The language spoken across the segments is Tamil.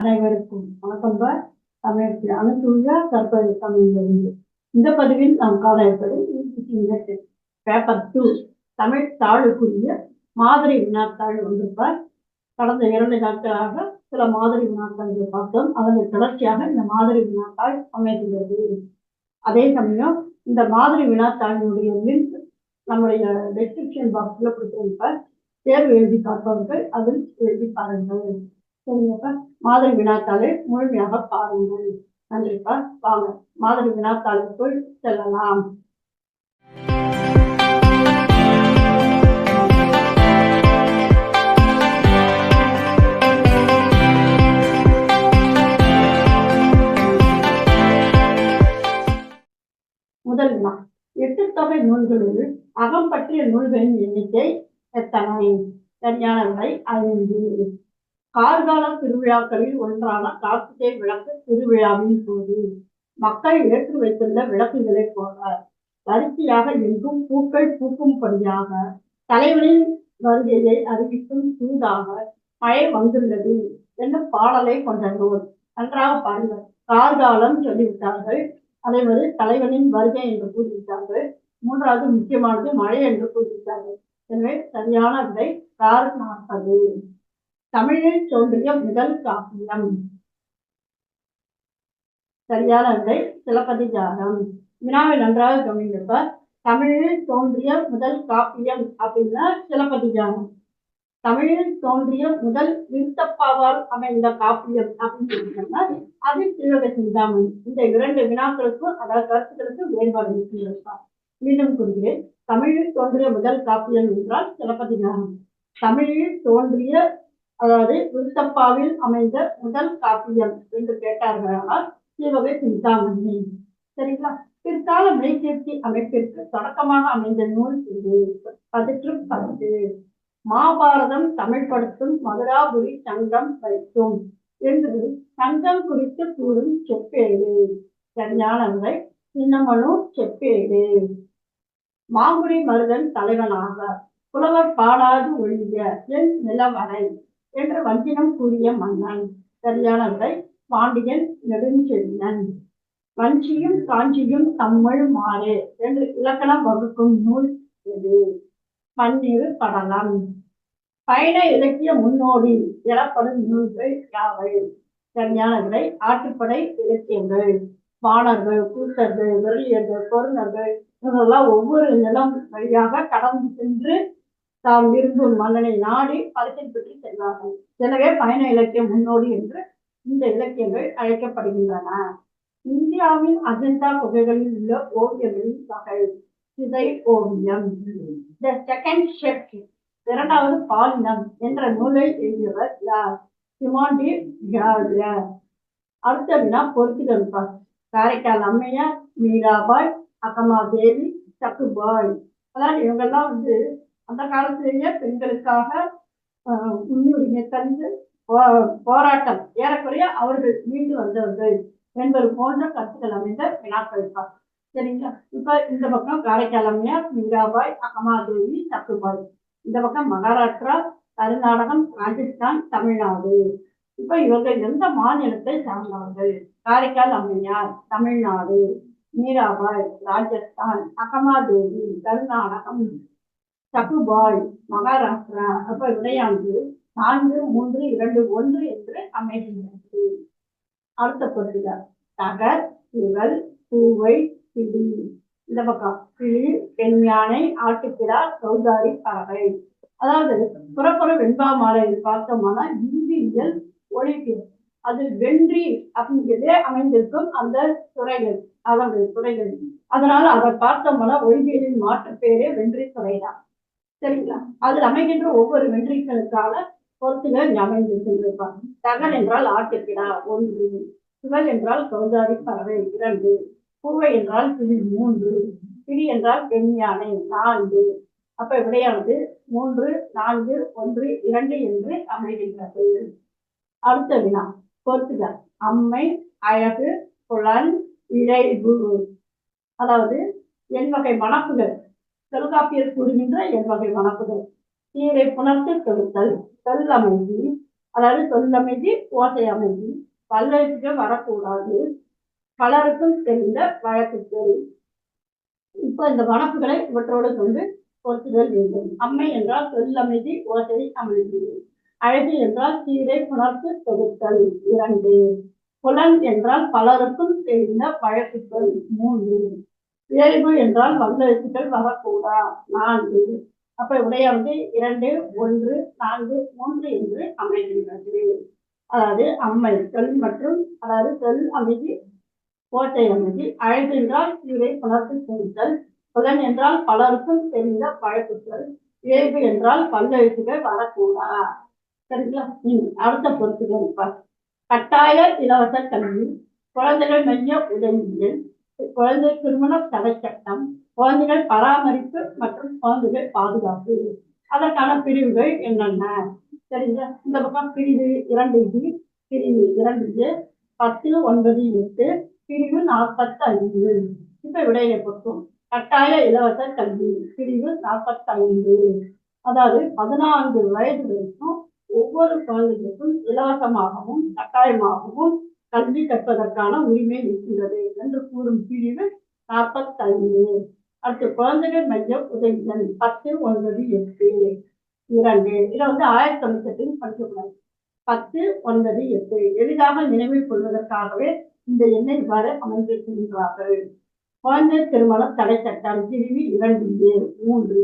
அனைவருக்கும் வணக்கம் பா தமிழ் அனுசூயா தற்போது தமிழிலிருந்து இந்த பதிவில் நாம் காண இருப்பது பேப்பர் டூ தமிழ் தாளுக்குரிய மாதிரி வினாத்தாள் வந்திருப்பார் கடந்த இரண்டு நாட்களாக சில மாதிரி வினாத்தாள்களை பார்த்தோம். அதன் தொடர்ச்சியாக இந்த மாதிரி வினாத்தாள் அமைந்துள்ளது. அதே சமயம் இந்த மாதிரி வினாத்தாளினுடைய லிங்க் நம்முடைய டெஸ்கிரிப்ஷன் பாக்ஸில் கொடுத்திருப்பார் தேர்வு எழுதி பார்ப்பவர்கள் அதில் எழுதி பாருங்கள். சரிங்கப்பா மாதிரி வினாத்தாளை முழுமையாக பாருங்கள். நன்றிப்பா. வாங்க மாதிரி வினாத்தாளுக்குள் செல்லலாம். முதல் வினா. எட்டு தொகை நூல்களில் அகம் பற்றிய நூல்களின் எண்ணிக்கை எத்தனை? சரியான விடை ஐந்து கார்கால திருவிழாக்களில் ஒன்றான கார்த்திகை விளக்கு திருவிழாவின் போது மக்கள் ஏற்றி வைத்துள்ள விளக்குகளைப் போல வரிசையாக எங்கும் பூக்கள் பூக்கும்படியாக தலைவனின் வருகையை அறிவிக்கும் சூடாக மழை வந்துள்ளது என்ற பாடலை கொண்ட நூல் நன்றாக பாருங்கள் கார்காலம் சொல்லிவிட்டார்கள். அதே தலைவனின் வருகை என்று கூறிவிட்டார்கள். மூன்றாவது முக்கியமானது மழை என்று கூறிவிட்டார்கள். எனவே சரியான விடை கார் நாற்பது தமிழில் தோன்றிய முதல் காப்பியம். சரியான விடை சிலப்பதிகாரம். வினாவை நன்றாக கவனிங்கப்ப தமிழில் தோன்றிய முதல் காப்பியம் அப்படின்னா சிலப்பதிகாரம். தமிழில் தோன்றிய முதல் விருத்தப்பாவால் அமைந்த காப்பியம் அப்படின்னு சொன்னா அது திருவக சிந்தாமணி இந்த இரண்டு வினாக்களுக்கும் அதாவது கருத்துக்களுக்கும் வேறுபாடு இருக்கின்றப்பா மீண்டும் கூறுகிறேன். தமிழில் தோன்றிய முதல் காப்பியம் என்றால் சிலப்பதிகாரம். தமிழில் தோன்றிய அதாவது விருத்தப்பாவில் அமைந்த முதல் காப்பியம் என்று கேட்டார்களானால் சிவகை சிந்தாமணி சரிங்களா? பிற்கால மெய்கீர்த்தி அமைப்பிற்கு தொடக்கமாக அமைந்த நூல் இது. பதிற்று பத்து மாபாரதம் தமிழ்படுத்தும் மதுராபுரி சங்கம் வைக்கும் என்று சங்கம் குறித்து கூறும் செப்பேடு சரியானவை சின்னமனு செப்பேடு மாங்குடி மருதன் தலைவனாக புலவர் பாடாது ஒழிய என் நிலவரை. என்று வஞ்சினம் கூறிய மன்னன் சரியானவை பாண்டியன் நெடுஞ்செழியன். வஞ்சியும் காஞ்சியும் தமிழ் மாறு என்று இலக்கணம் வகுக்கும் நூல் எது? பன்னிரு படலம். பயண இலக்கிய முன்னோடி எனப்படும் நூல்கள் யாவை? சரியான விடை ஆட்டுப்படை இலக்கியங்கள். பாடர்கள் கூட்டர்கள் விரலியர்கள் பொருணர்கள் இவங்கெல்லாம் ஒவ்வொரு நிலம் வழியாக கடந்து சென்று தாம் விரும்பும் மன்னனை நாடி பலத்தில் பெற்று செல்வார்கள். எனவே பயண இலக்கிய முன்னோடி என்று இந்த இலக்கியங்கள் அழைக்கப்படுகின்றன. இந்தியாவின் அஜந்தா குகைகளில் உள்ள ஓவியங்களின் வகை. சிதை ஓவியம். த செகண்ட் ஷெஃப்ட் இரண்டாவது பாலினம் என்ற நூலை எழுதியவர் யார்? சிமாண்டி அடுத்த வினா பொறுத்துகள் காரைக்கால் அம்மையார் மீராபாய் அகமாதேவி சக்குபாய். அதாவது இவங்கெல்லாம் வந்து அந்த காலத்திலேயே பெண்களுக்காக முன்னுரிமை தந்து போராட்டம் ஏறக்குறைய அவர்கள் மீண்டு வந்தவர்கள் என்பது போன்ற கருத்துக்கள் அமைந்த வினாக்கள் இருப்பார் சரிங்களா? இப்ப இந்த பக்கம் காரைக்கால் அம்மையார் மீராபாய் அகமாதேவி சக்குபாய் இந்த பக்கம் மகாராஷ்டிரா கர்நாடகம் ராஜஸ்தான் தமிழ்நாடு. இப்ப இவர்கள் எந்த மாநிலத்தை சார்ந்தவர்கள்? காரைக்கால் அம்மையார் தமிழ்நாடு மீராபாய் ராஜஸ்தான் அகமாதேவி கர்நாடகம் சகுபாய் மகாராஷ்டிரா அப்ப விடையானது நான்கு மூன்று இரண்டு ஒன்று என்று அமைகின்றது. அடுத்த பொருள்கள் தகர் இவள் பூவை பிடி. இந்த பக்கம். கிளி பெண் யானை ஆட்டுக்கிடா சௌதாரி பறவை. அதாவது புறப்புற வெண்பா மாலையில் பார்த்தோம்னா இந்தியியல் ஒழிப்பியல் அது வென்றி அப்படிங்கிறதே அமைந்திருக்கும் அந்த துறைகள் அவர்கள் துறைகள். அதனால அதை பார்த்தோம்னா ஒழிவியலின் மாற்று பேரே வென்றி துறை தான் சரிங்களா? அதில் அமைகின்ற ஒவ்வொரு வென்றிகளுக்கான பொருத்துகள் அமைந்திருக்கின்றிருப்பாங்க. தகன் என்றால் ஆட்டுக்கிடா ஒன்று. சுவல் என்றால் கௌதாரி பறவை இரண்டு. பூவை என்றால் கிளி மூன்று. கிளி என்றால் பெண் யானை நான்கு. அப்ப விடையானது மூன்று நான்கு ஒன்று இரண்டு என்று அமைகின்றது. அடுத்த வினா பொறுத்துக அம்மை அழகு புலன் இழைவு அதாவது என் வகை மணப்புகள். தொல்காப்பியர் கூறுகின்ற எவ்வகை வகை தீரை சீரை புணர்த்து தொடுத்தல் தொல்லமைதி அதாவது சொல்லமைதி ஓசை அமைதி. பல்வேறு வரக்கூடாது. பலருக்கும் தெரிந்த வழக்குகள். இப்போ இந்த வனப்புகளை இவற்றோடு கொண்டு பொருத்துதல் வேண்டும். அம்மை என்றால் சொல்லமைதி ஓசை அமைதி. அழகு என்றால் சீரை புணர்த்து தொகுத்தல் இரண்டு. புலன் என்றால் பலருக்கும் தெரிந்த வழக்குகள் மூன்று. இயல்பு என்றால் வல்லெழுத்துக்கள் வரக்கூடா? நான்கு அப்ப விடைய வந்து இரண்டு ஒன்று நான்கு மூன்று என்று அமைகின்றது. அதாவது அம்மை சொல் மற்றும் அதாவது சொல் அமைதி கோட்டை அமைதி. அழகு என்றால் கீழே புணர்த்து சொல்லுதல் புலன் என்றால் பலருக்கும் தெரிந்த பழக்குகள் இயல்பு என்றால் பல்லெழுத்துகள் வரக்கூடா? சரிங்களா? அடுத்த பொறுத்துகள் கட்டாய இலவச கல்வி. குழந்தைகள் மைய உதவியில் குழந்தை திருமண தடை சட்டம் குழந்தைகள் பராமரிப்பு மற்றும் குழந்தைகள் பாதுகாப்பு. அதற்கான பிரிவுகள் என்னென்ன? சரிங்களா? இந்த பக்கம் பிரிவு இரண்டு டி பிரிவு இரண்டு பத்து ஒன்பது எட்டு பிரிவு நாற்பத்தி ஐந்து. இப்ப விடையை பொறுத்தும். கட்டாய இலவச கல்வி பிரிவு நாற்பத்தி ஐந்து அதாவது பதினான்கு வயது வரைக்கும் ஒவ்வொரு குழந்தைகளுக்கும் இலவசமாகவும் கட்டாயமாகவும் கல்வி கற்பதற்கான உரிமை இருக்கின்றது என்று கூறும் பிரிவு நாற்பத்தைந்து அடுத்து குழந்தைகள் மையம் உதவிகள் பத்து ஒன்பது எட்டு இரண்டு. இதை வந்து ஆயிரத்தி தொள்ளாயிரத்தி எட்டுன்னு படிக்கக்கூடாது பத்து ஒன்பது எட்டு. எளிதாக நினைவில் கொள்வதற்காகவே இந்த எண்ணை இவ்வாறு அமைந்திருக்கின்றார்கள். குழந்தை திருமண தடை சட்டம் பிரிவு இரண்டு மூன்று.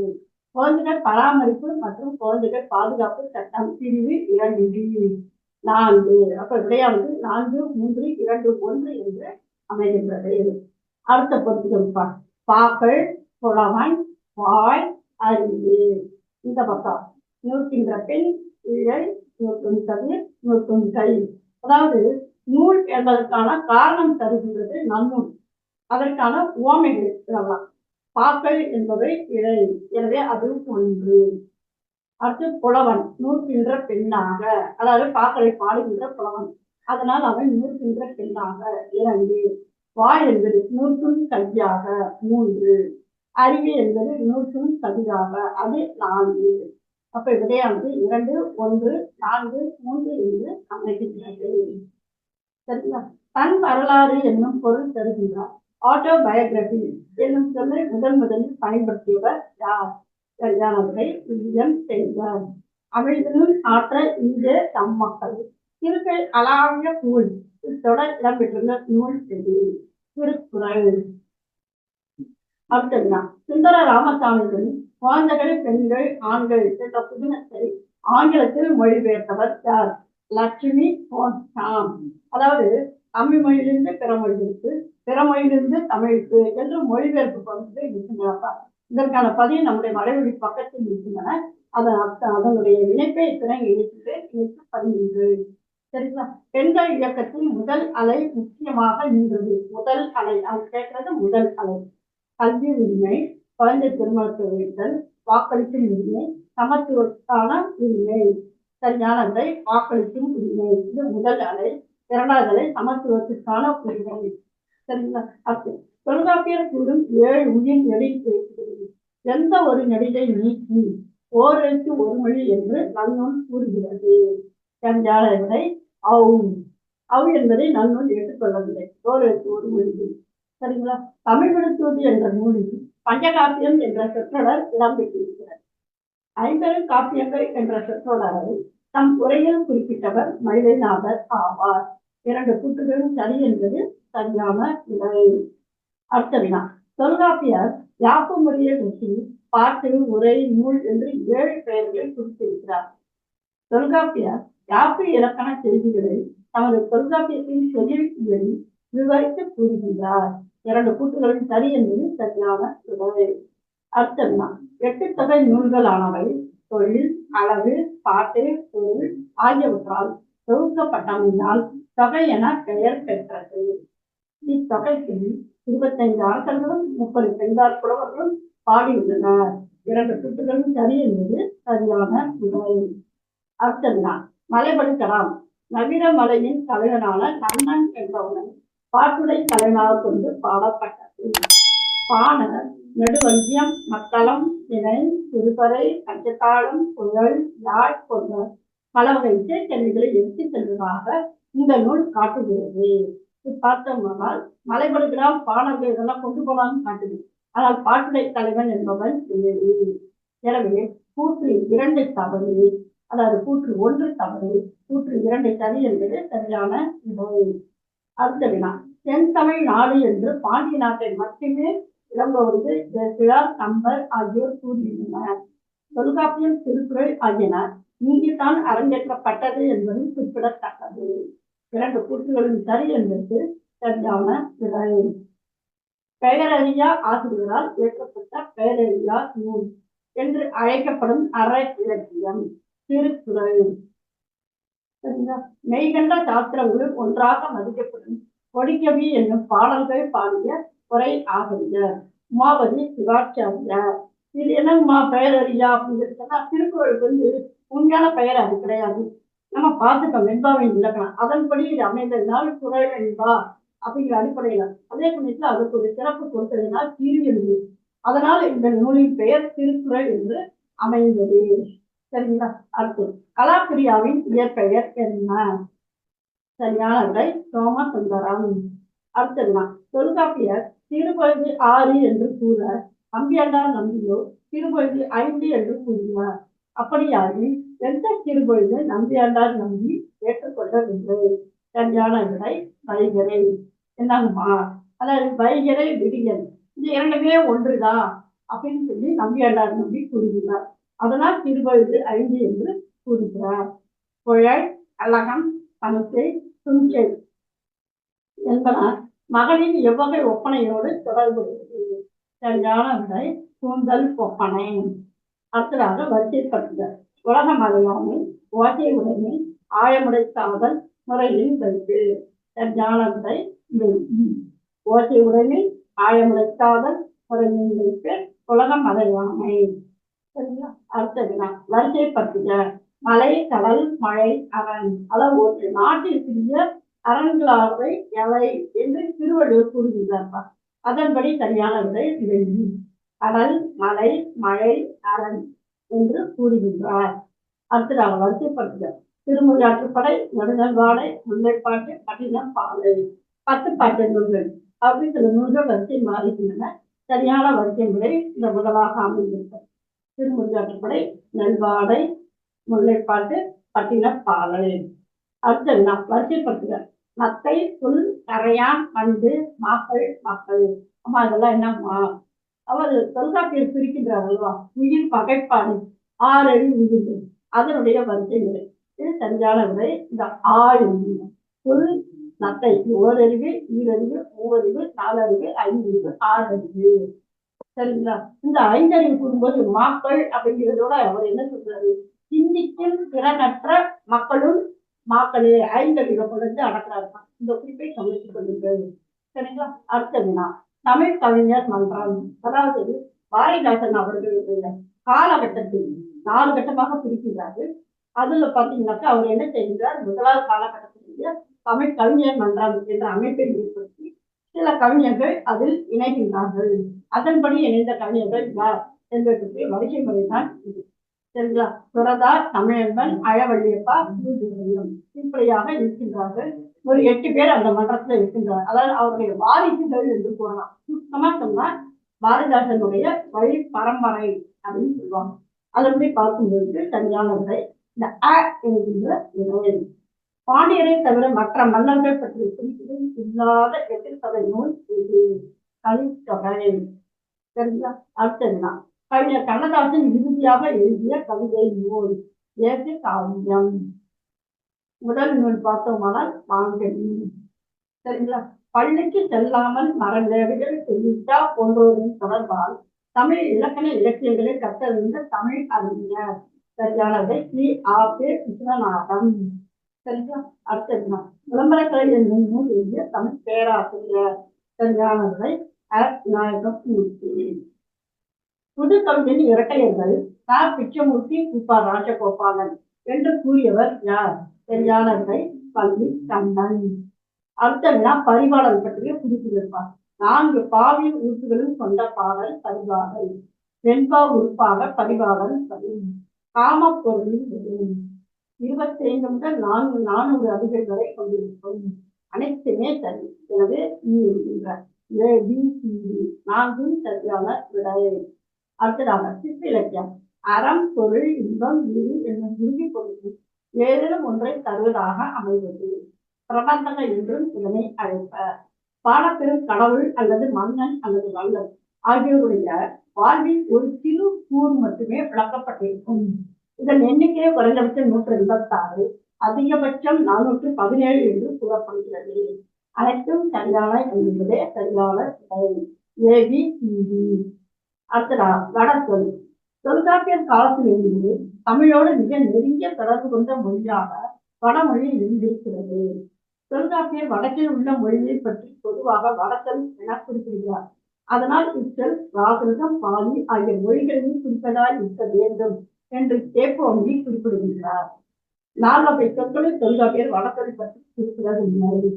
குழந்தைகள் பராமரிப்பு மற்றும் குழந்தைகள் பாதுகாப்பு சட்டம் பிரிவு இரண்டு. நான்கு. அப்ப விடையானது நான்கு மூன்று இரண்டு ஒன்று என்று அமைகின்றது. அடுத்த பொறுத்துகள் பாக்கள் புலவன் வாய் அறிவு. இந்த பக்கம். நூற்கின்ற பெண் இழை நூற்றும் கதிர் நூற்றும் கை. அதாவது நூல் என்பதற்கான காரணம் தருகின்றது நன்னூல். அதற்கான உவமைகள் இதெல்லாம். பாக்கள் என்பவை இழை. எனவே அது ஒன்று. அடுத்து புலவன் நூற்கின்ற பெண்ணாக அதாவது பாக்களை பாடுகின்ற புலவன். அதனால் அவன் நூற்கின்ற பெண்ணாக இரண்டு வாய் என்பது நூற்றும் கையாக மூன்று. அறிவு என்பது நூற்றும் கதிராக அது நான்கு. அப்ப விடையானது இரண்டு ஒன்று நான்கு மூன்று என்று அமைகின்றது. சரிங்களா? தன் வரலாறு என்னும் பொருள் தருகின்றார். ஆட்டோபயோகிராபி என்னும் சொல்லை முதன் முதலில் பயன்படுத்தியவர் யார்? கல்யாணத்தை விஜயம் செய்தார். அமிழ்தனும் ஆற்ற இங்கே தம் மக்கள். திருக்கை அலாவிய நூல் இத்தொடர் இடம்பெற்றுள்ள நூல் செய்தி திருக்குறள். அப்படின்னா சுந்தர ராமசாமிகள் குழந்தைகள் பெண்கள் ஆண்கள் என்ற புதினத்தை ஆங்கிலத்தில் மொழிபெயர்த்தவர் யார்? லட்சுமி போன்சாம் அதாவது தமிழ் மொழியிலிருந்து பிற மொழிகளுக்கு பிற மொழியிலிருந்து தமிழுக்கு என்று மொழிபெயர்ப்பு பகுதிகள் இருக்கின்றன இதற்கான பதிவு நம்முடைய வலைவழி பக்கத்தில் இருக்கின்றன. அதன் அர்த்தம் அதனுடைய இணைப்பை இத்தனை இணைத்து இணைத்து பதிவு சரிங்களா? பெண்கள் இயக்கத்தின் முதல் அலை முக்கியமாக நின்றது. முதல் அலை அவங்க கேட்கறது முதல் அலை. கல்வி உரிமை குழந்தை திருமணத்தை வைத்தல் வாக்களிக்கும் உரிமை சமத்துவத்தான உரிமை சரியானதை வாக்களிக்கும் உரிமை இது முதல் அலை. இரண்டாவது அலை சமத்துவத்திற்கான உரிமை. சரிங்களா? அடுத்து தொல்காப்பியர் கூறும் ஏழு உயிர் நெறி பேசுகிறது. எந்த ஒரு நெடிலை நீக்கி ஓரெழுத்து ஒரு மொழி என்று நன்னூல் கூறுகிறது. சரியான விடை அவு அவு என்பதை நன்னூல் ஏற்றுக்கொள்ளவில்லை. ஓரெழுத்து ஒரு மொழி. சரிங்களா? தமிழ் என்ற நூலில் பஞ்சகாப்பியம் என்ற சொற்றொடர் இடம்பெற்றிருக்கிறது. ஐம்பெரு காப்பியங்கள் என்ற சொற்றொடரை தம் உரையில் குறிப்பிட்டவர் மனிதநாதர் ஆவார். இரண்டு கூட்டுகளும் சரி என்பது சரியான நிலை அடுத்த வினா தொல்காப்பியர் யாப்பு முறையை பற்றி பாட்டு உரை நூல் என்று ஏழு பெயர்களை குறித்திருக்கிறார். தொல்காப்பியர் யாப்பு இலக்கண செய்திகளை தமது தொல்காப்பியத்தின் செவியல் விவரித்து கூறுகின்றார். இரண்டு கூட்டுகளும் சரி என்பது சரியான விடை அடுத்த வினா எட்டு தொகை நூல்களானவை தொழில் அளவு பாட்டு பொருள் ஆகியவற்றால் தொகுக்கப்பட்டமையினால் தொகை என பெயர் பெற்றது. இத்தொகைக்கு இருபத்தைந்து அரசர்களும் முப்பது பெண்கார் புலவர்களும் பாடியுள்ளனர். இரண்டு சுட்டுகளும் சரி என்பது சரியான விடை அடுத்ததுனா மலைபடுக்கலாம் நவீன மலையின் தலைவனான கண்ணன் என்பவனை பாட்டுடை தலைவனாக கொண்டு பாடப்பட்டது பாணர் நெடுவஞ்சியம் மக்களம் திணை திருப்பறை பஞ்சத்தாளம் புயல் யாழ் போன்ற பல வகை இசைக்கருவிகளை எடுத்து செல்வதாக இந்த நூல் காட்டுகிறது. பார்த்தோம்னால் மலைபடுகிறான் பாடல்கள் இதெல்லாம் கொண்டு போகலாம்னு காட்டுது. ஆனால் பாட்டுடை தலைவன் என்பவன் எனவே கூற்று இரண்டு தவறு அதாவது கூற்று ஒன்று தவறு கூற்று இரண்டு சரி என்பது சரியான அடுத்த வினா தென் தமிழ் நாடு என்று பாண்டிய நாட்டை மட்டுமே விளங்குவது கிழார் கம்பர் ஆகியோர் கூறியுள்ளனர். தொல்காப்பியம் திருக்குறள் ஆகியன இங்குதான் அரங்கேற்றப்பட்டது என்பதும் குறிப்பிடத்தக்கது. இரண்டு கூற்றுகளும் சரி என்பது சரியான விடை பெயரறியா ஆசிரியரால் இயக்கப்பட்ட பெயரறியா நூல் என்று அழைக்கப்படும் அற இலக்கியம். திருக்குறள் மெய்கண்ட சாஸ்திரங்களும் ஒன்றாக மதிக்கப்படும் கொடிக்கவி என்னும் பாடல்கள் பாடிய உரை ஆசிரியர் உமாபதி சிவாச்சாரியார். இது என்ன பெயர் அறியா அப்படின்னு சொன்னா திருக்குறளுக்கு வந்து உண்மையான பெயர் அது கிடையாது. நம்ம பார்த்துட்டோம் வெண்பாவின் இலக்கணம். அதன்படி இது அமைந்ததினால் குரல் வெண்பா அப்படிங்கிற அடிப்படையில. அதே சமயத்துல அதுக்கு ஒரு சிறப்பு கொடுத்ததினால் திரு அதனால் இந்த நூலின் பெயர் திருக்குறள் என்று அமைந்தது. சரிங்களா? அடுத்து கலாப்பிரியாவின் இயற்பெயர் என்ன? சரியான விடை சோமசுந்தரம். அடுத்ததுதான். தொல்காப்பியர் திருப்பதி ஆறு என்று கூற அம்பியாண்டார் நம்பியோ திருப்பதி ஐந்து என்று கூறினார் அப்படியாகி எந்த திருப்பொழுது நம்பியாண்டார் நம்பி ஏற்றுக்கொள்ளவில்லை. சரியான விடை வைகரை என்னங்கம்மா அதாவது வைகரை விடியல். இது இரண்டுமே ஒன்றுதான் அப்படின்னு சொல்லி நம்பியாண்டார் நம்பி கூறுகிறார். அதனால் திருவழுது ஐந்து என்று கூறுகிறார். புழல் அழகம் பணத்தை துணிச்சல் என்பன மகளின் எவ்வகை ஒப்பனையோடு தொடர்புடையது. சரியான விடை கூந்தல் ஒப்பனை. அடுத்ததாக வரிசைப்படுத்துதல். உலகம் அறியாமை ஓசை உடைமை ஆழமுடைத்தாதல் முறையில் வைப்பு தன் விடை வெள்ளி. ஓசை உடைமை ஆழமுடை முறையில் உலகம் அறியாமை. சரிங்களா? அடுத்த வினா. வரிசைப்படுத்துக மலை கடல் மழை அரண். அதாவது ஒரு சிறிய அரண்களாவை எவை என்று திருவள்ளுவர் கூறுகிறார்ப்பா அதன்படி சரியான விடை வெள்ளி கடல் மலை மழை அரண். என்று கூறுகின்றார். அடுத்ததாக வரிசைப்படுத்துக. திருமுறையாற்றுப்படை நடுநல்வாடை முல்லைப்பாட்டு கடினம் பாலை பத்து பாட்டு நூல்கள். அப்படி சில நூல்கள் வரிசை மாறுகின்றன. சரியான வரிசை முறை இந்த முதலாக அமைந்திருக்கும். திருமுறையாற்றுப்படை நல்வாடை முல்லைப்பாட்டு பட்டினப்பாலை அடுத்தது நான் வரிசைப்படுத்துக. நத்தை புல் கரையான் பண்டு மாக்கள் மக்கள். அம்மா இதெல்லாம் என்னம்மா? அவர் தொல்காப்பியர் பிரிக்கின்றார் அல்லவா உயிர் பகைப்பாடு. ஆறடி உயிர்கள் அதனுடைய வரிசை முறை இது சரியான இந்த ஆறு ஒரு நத்தை ஓரறிவு ஈரறிவு மூவறிவு நாலறிவு ஐந்தறிவு ஆறறிவு சரிங்களா? இந்த ஐந்தறிவு கூறும்போது மாக்கள் அப்படிங்கிறதோட அவர் என்ன சொல்றாரு? சிந்திக்கும் திறனற்ற மக்களும் மாக்களே ஐந்தறிவை கொண்டு அடக்கிறார்கள் இந்த குறிப்பை கவனித்துக் கொள்ளுங்கள். சரிங்களா? அடுத்த வினா. தமிழ் கவிஞர் மன்றம். அதாவது பாரதிதாசன் அவர்களுடைய காலகட்டத்தில் நாலு கட்டமாக பிரிக்கிறார்கள் அதுல பாத்தீங்கன்னாக்கா அவர் என்ன செய்கிறார் முதலாவது காலகட்டத்திலேயே தமிழ் கவிஞர் மன்றம் என்ற அமைப்பை ஏற்படுத்தி சில கவிஞர்கள் அதில் இணைகின்றார்கள். அதன்படி இணைந்த கவிஞர்கள் யார் என்பதற்கு வரிசை முறைதான் இது. சரிங்களா? சுரதா தமிழன்பன் அழவள்ளியப்பா இப்படியாக இருக்கின்றார்கள். ஒரு எட்டு பேர் அந்த மன்றத்துல இருக்கின்றார் அதாவது அவருடைய வாரிசுகள் என்று கூறலாம். சுத்தமா சொன்னா பாரதிதாசனுடைய வழி பரம்பரை அப்படின்னு சொல்லுவாங்க. அதன்படி பார்க்கும்போது சரியான முறை இந்த அ என்கின்ற விடை பாண்டியரை தவிர மற்ற மன்னர்கள் பற்றிய குறிப்புகள் இல்லாத எதிர்கதை நூல் இது. கலித்தொகை சரிங்களா? அடுத்ததுதான் கவிஞர் கண்ணதாசன் இறுதியாக எழுதிய கவிதை நூல். ஏற்று காவியம். முதல் நூல் பார்த்தோமானால் மாங்கனி சரிங்களா? பள்ளிக்கு செல்லாமல் மரந்தேவைகள் செய்யிட்டா போன்றோரின் தொடர்பால் தமிழ் இலக்கண இலக்கியங்களை கற்றறிந்த தமிழ் அறிஞர். சரியானதை சி ஆ. பே விஸ்வநாதம். சரிங்களா? அடுத்ததுனா விளம்பரக்கலை என்னும் நூல் எழுதிய தமிழ் பேராசிரியர். சரியானதை நாயகம் மூர்த்தி. புது கவிஞன் இரட்டையர்கள் க. பிச்சமூர்த்தி குப்பா ராஜகோபாலன். என்று கூறியவர் யார்? சரியானவரை பள்ளி கண்ணன். அடுத்த பரிபாடல் பற்றிய குறிப்பிட்டிருப்பார். நான்கு பாவின் உறுப்புகளும் கொண்ட பாடல் பரிபாடல் வெண்பா உறுப்பாக பரிபாடல் பதி காம பொருளில் விடும் இருபத்தி ஐந்து முதல் நான்கு நானூறு அடிகள் வரை கொண்டிருக்கும். அனைத்துமே சரி. எனவே நான்கும் சரியான விடை. அடுத்ததாக சிற்பிலக்கியம் அறம் பொருள் இன்பம் வீடு என்னும் உறுதி பொருள் ஏதேனும் ஒன்றை தருவதாக அமைவது. பிரபந்தக என்றும் இதனை அழைப்பர். பாடப்பெரும் கடவுள் அல்லது மன்னன் அல்லது வல்லன் ஆகியோருடைய வாழ்வில் ஒரு சிறு கூறு மட்டுமே விளக்கப்பட்டிருக்கும். இதன் எண்ணிக்கை குறைந்தபட்சம் நூற்று இருபத்தாறு அதிகபட்சம் நானூற்று பதினேழு என்று கூறப்படுகிறது. அனைத்தும் சரியான என்பதே சரியான ஏபி அடுத்ததா வடசொல் தொல்காப்பியர் காலத்திலிருந்து தமிழோடு மிக நெருங்கிய தொடர்பு கொண்ட மொழியாக வடமொழி இருந்திருக்கிறது. தொல்காப்பியர் வடக்கில் உள்ள மொழியை பற்றி பொதுவாக வடக்கல் என குறிப்பிடுகிறார். அதனால் இச்சொல் பிராகிருதம் பாலி ஆகிய மொழிகளையும் குறிப்பதாய் இருக்க வேண்டும் என்று கேப்போங்கி குறிப்பிடுகின்றார். நால்வகை சொற்களை தொல்காப்பியர் வடசொல் பற்றி குறிப்பிடவில்லை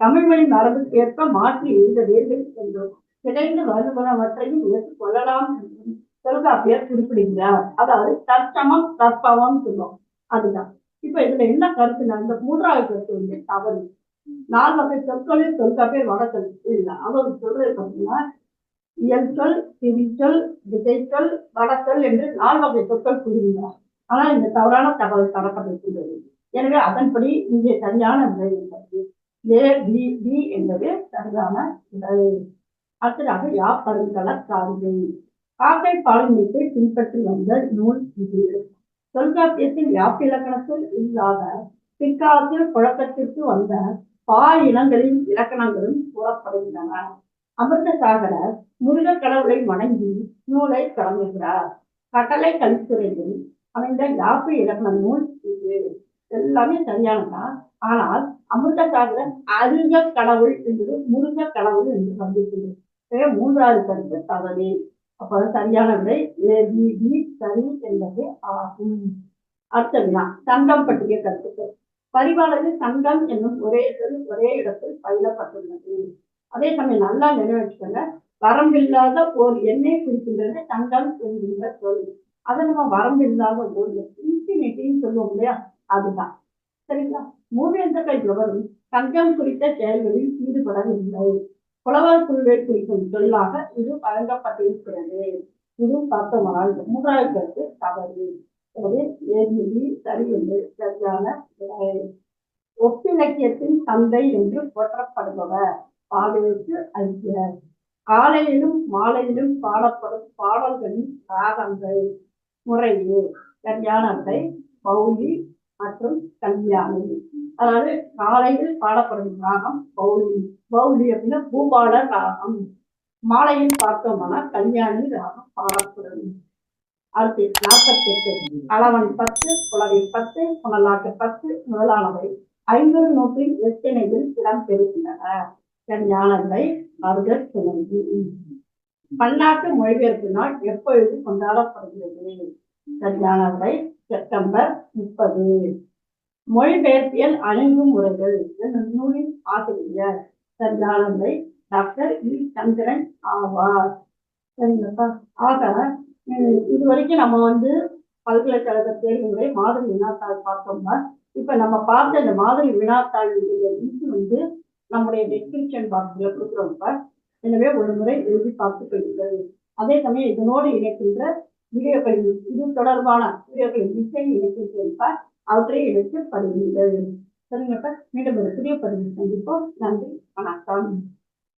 தமிழ் மொழி மரபுக்கு ஏற்ப மாற்றி எழுத வேண்டும் என்றும் கிடைந்து வருவனவற்றையும் ஏற்றுக்கொள்ளலாம் என்றும் தொல்காப்பியர் குறிப்பிடுகிறார் அதாவது தற்சமம் தற்பவம் சொல்லும் அதுதான். இப்ப இதுல என்ன கருத்துனா இந்த மூன்றாவது கருத்து வந்து தவறு. நாலு வகை சொற்களில் தொல்காப்பியர் வடக்கல் இல்லை அவர் சொல்றது பார்த்தீங்கன்னா இயல்சொல் திரிச்சொல் திசைச்சொல் வடசொல் என்று நாலு வகை சொற்கள் கூறுகிறார் ஆனால் இந்த தவறான தகவல் தரப்பட்டிருக்கின்றது. எனவே அதன்படி இங்கே சரியான விடை என்பது ஏ பி பி என்பது சரியான விடை. அடுத்ததாக யா பருங்கல சார்பு காக்கை பாலினத்தை பின்பற்றி வந்த நூல் இது தொல்காப்பியத்தில் யாப்பிலக்கணத்தில் இல்லாத பிற்காலத்தில் புழக்கத்திற்கு வந்த பா இனங்களின் இலக்கணங்களும் கூறப்படுகின்றன. அமிர்தசாகரர் முருக கடவுளை வணங்கி நூலை தொடங்குகிறார். கட்டளை கலித்துறையில் அமைந்த யாப்பு இலக்கண நூல் இது. எல்லாமே சரியானதான் ஆனால் அமிர்தசாகரன் அருக கடவுள் என்பது முருக கடவுள் என்று வந்திருக்கிறது. மூன்றாவது கருத்து தவறு. அப்போது சரியான விடை ஏபிபி சரி என்பது ஆகும். அடுத்த வினா. சங்கம் பற்றிய கருத்துக்கள். பரிபாலரில் சங்கம் என்னும் ஒரே சொல் ஒரே இடத்தில் பயிலப்பட்டுள்ளது. அதே சமயம் நல்லா நிறைவேற்றுக்கங்க வரம்பில்லாத ஓர் எண்ணை குறிக்கின்றது சங்கம் என்கின்ற சொல். அதை நம்ம வரம்பில்லாத ஓர் இன்ஃபினிட்டின்னு சொல்லுவோம் இல்லையா? அதுதான். சரிங்களா? மூவேந்தர்கள் எவரும் சங்கம் குறித்த செயல்களில் ஈடுபடவில்லை. புலவர் குழுவை குறிக்கும் சொல்லாக இது வழங்கப்பட்டிருக்கிறது. இது பார்த்தோமானால் மூன்றாவது கருத்து தவறு. எனவே சரி என்று சரியான விடை. ஒப்பிலக்கியத்தின் தந்தை என்று போற்றப்படுபவர். பாடலுக்கு ஐக்கியர் காலையிலும் மாலையிலும் பாடப்படும் பாடல்களின் ராகங்கள் முறையே. சரியான விடை பௌலி மற்றும் கல்யாணி. அதாவது காலையில் பாடப்படும் ராகம் பௌலி பௌலி அப்படின்னா பூபால ராகம். மாலையில் பார்த்தோம்னா கல்யாணி ராகம் பாடப்படும். அடுத்து நாற்பத்தி எட்டு அளவன் பத்து புலவை பத்து புனலாட்டு பத்து முதலானவை. ஐநூறு நூற்றில் எத்தனைகள் இடம் பெறுகின்றன ஞானங்களை அவர்கள் சுமந்தி பன்னாட்டு மொழிபெயர்ப்பு நாள் எப்பொழுது கொண்டாடப்படுகிறது? சரியானவை செப்டம்பர் முப்பது. மொழிபெயர்ப்பியல் அணுகுமுறைகள் என்னும் நூலின் ஆசிரியர் சரியானவை டாக்டர் இ சந்திரன் ஆவார். சரிங்களா? ஆக இது வரைக்கும் நம்ம வந்து பல்கலைக்கழக தேர்வுகளை மாதிரி வினாத்தாள் பார்த்தோம்னா இப்ப நம்ம பார்த்த இந்த மாதிரி வினாத்தாள் லிங்க் வந்து நம்முடைய டெஸ்கிரிப்ஷன் பாக்ஸ்ல கொடுக்குறோம்ப்ப எனவே ஒரு முறை எழுதி பார்த்து கொள்ளுங்கள். அதே சமயம் இதனோடு இணைக்கின்ற வீடியோக்களின் இது தொடர்பான வீடியோக்களின் திசை இணைக்கின்ற அவற்றை எடுத்து படியுங்கள் சரிங்கப்பா. மீண்டும் ஒரு புதிய பதிவு சந்திப்போம். நன்றி. வணக்கம்.